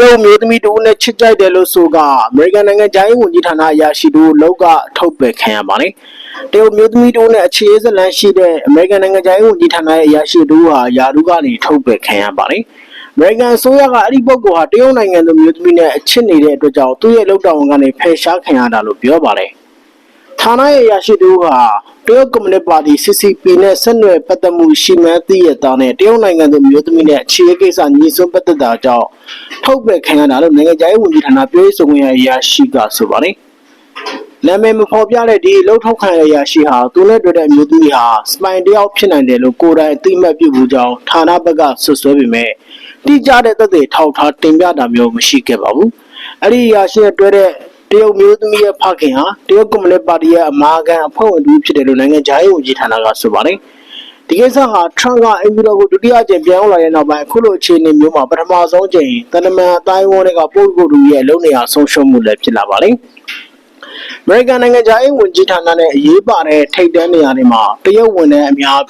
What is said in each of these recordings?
ရုတ်မျိုးသမီးတို့နဲ့ချစ်ကြိုက်တယ်လို့ဆိုကအမေရိကန်နိုင်ငံခြားရေးဝန်ကြီးဌာနအရာရှိတို့လောက်ကထုတ်ပယ်ခံရပါတယ်တရုတ်မျိုးသမီးတို့နဲ့အခြေအစလန်ရှိတဲ့အမေရိကန်နိုင်ငံခြားရေးဝန်ကြီးဌာနရဲ့အရာရှိတို့ဟာယာတို့ကနေထုတ်ပယ်ခံရပါတယ်အမေရိကန်အစိုးရကအဲ့ဒီပုဂ္ဂိုလ်ဟာတရုတ်နိုင်ငံသူမျိုးသမီးနဲ့အချစ်နေတဲ့အတွက်ကြောင့်သူ့ရဲ့လောက်တော်ဝန်ကနေဖယ်ရှားခံရတာလို့ပြောပါတယ် ဌာနရဲ့အရာရှိတို့ဟာတရုတ်ကွန်မြူနစ်ပါတီ CCP နဲ့ဆက်နွယ်ပတ်သက်မှုရှိမှန်းသိရတာနဲ့တရုတ်နိုင်ငံသူမျိုးသမီးနဲ့အခြေအကိစ္စညီစွန်းပတ်သက်တာကြောင့်ထုတ်ပယ်ခံရတာလို့နိုင်ငံခြားရေးဝန်ကြီးဌာနပြောရေးဆိုခွင့်ရအရာရှိကဆိုပါတယ်။နာမည်မဖော်ပြတဲ့ဒီလှုပ်ထုတ်ခံရတဲ့အရာရှိဟာသူနဲ့တွေ့တဲ့အမျိုးသမီးဟာစပိုင်တယောက်ဖြစ်နိုင်တယ်လို့ကိုယ်တိုင်အသိအမှတ်ပြုမှုကြောင့်ဌာနဘက်ကဆွဆွဲပေမဲ့တိကျတဲ့သက်သေထောက်ထားတင်ပြတာမျိုးမရှိခဲ့ပါဘူး။အဲ့ဒီအရာရှိနဲ့တွေ့တဲ့ တရုတ်မျိုးသမီးရဲ့ဖခင်ဟာတရုတ်ကွန်မြူနစ်ပါတီရဲ့အမာခံအဖွဲ့ဝင်တူဖြစ်တယ်လို့နိုင်ငံခြားရေးဝန်ကြီးဌာနကဆိုပါတယ်။ဒီကိစ္စဟာထရန့်ကအင်ဗီရိုကိုဒုတိယကြိမ်ပြောင်းလာတဲ့နောက်ပိုင်းအခုလိုအခြေအနေမျိုးမှာပထမဆုံးကြိမ်တနမန်အတိုင်းဝန်းတွေကပို့ကိုတူရဲ့လုံနေအောင်ဆုံးရှုံးမှုလည်းဖြစ်လာပါလိမ့်။အမေရိကန်နိုင်ငံခြားရေးဝန်ကြီးဌာနနဲ့အရေးပါတဲ့ထိပ်တန်းနေရာတွေမှာတရုတ်ဝန်ထမ်းအများ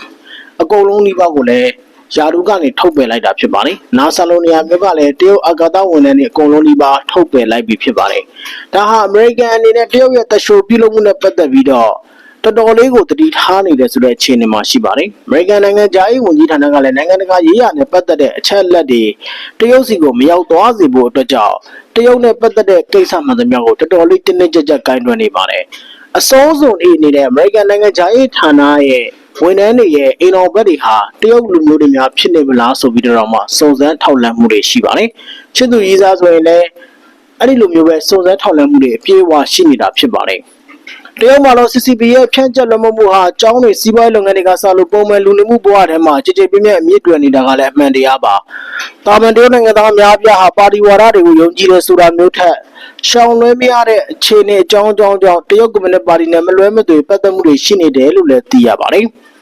အကုန်လုံးဒီပေါက်ကိုလည်း ယာရုကနေထုတ်ပယ်လိုက်တာဖြစ်ပါတယ်။နာဆာလိုနီယာမြို့ကလည်းတရုတ်အာကာသဝန်ထမ်းတွေအကုန်လုံးဒီပါထုတ်ပယ်လိုက်ပြီဖြစ်ပါတယ်။ဒါဟာအမေရိကန်အနေနဲ့တရုတ်ရဲ့တရှိုပြုလုပ်မှုနဲ့ပတ်သက်ပြီးတော့တော်တော်လေးကိုတတိထားနေတယ်ဆိုတဲ့အခြေအနေမှာရှိပါတယ်။အမေရိကန်နိုင်ငံဂျာရေးဝန်ကြီးဌာနကလည်းနိုင်ငံတကာရေးရာနဲ့ပတ်သက်တဲ့အချက်အလက်တွေတရုတ်စီကိုမရောက်သွားစေဖို့အတွက်ကြောင့်တရုတ်နဲ့ပတ်သက်တဲ့ကိစ္စမှန်သမျှကိုတော်တော်လေးတင်းတင်းကြပ်ကြပ်ကိုင်တွယ်နေပါတယ်။အစိုးစုံအေးနေတဲ့အမေရိကန်နိုင်ငံဂျာရေးဌာနရဲ့ ဝန်ထမ်းတွေရဲ့အိမ်တော်ဘက်တွေဟာတရုတ်လူမျိုးတွေများဖြစ်နေမလားဆိုပြီးတော့မှစုံစမ်းထောက်လှမ်းမှုတွေရှိပါတယ်။ချစ်သူရေးစားဆိုရင်လည်းအဲ့ဒီလိုမျိုးပဲစုံစမ်းထောက်လှမ်းမှုတွေအပြည့်အဝရှိနေတာဖြစ်ပါတယ်။တရုတ်မှာတော့ CCP ရဲ့ဖြန့်ကျက်လွှမ်းမိုးမှုဟာအကြောင်းတွေစီးပွားရေးလုပ်ငန်းတွေကစလို့ပုံမှန်လူနေမှုဘဝထဲမှာကြည်ကြည်ပြည့်ပြည့်အမြင့်တွယ်နေတာကလည်းအမှန်တရားပါ။တာမန်တရုတ်နိုင်ငံသားအများအပြားဟာပါတီဝါဒတွေကိုယုံကြည်တယ်ဆိုတာမျိုးထက်ရှောင်လွှဲမရတဲ့အခြေအနေအကြောင်းအကြောင်းကြောင့်တရုတ်ကွန်မြူနစ်ပါတီနဲ့မလွဲမသွေပတ်သက်မှုတွေရှိနေတယ်လို့လည်းသိရပါတယ်။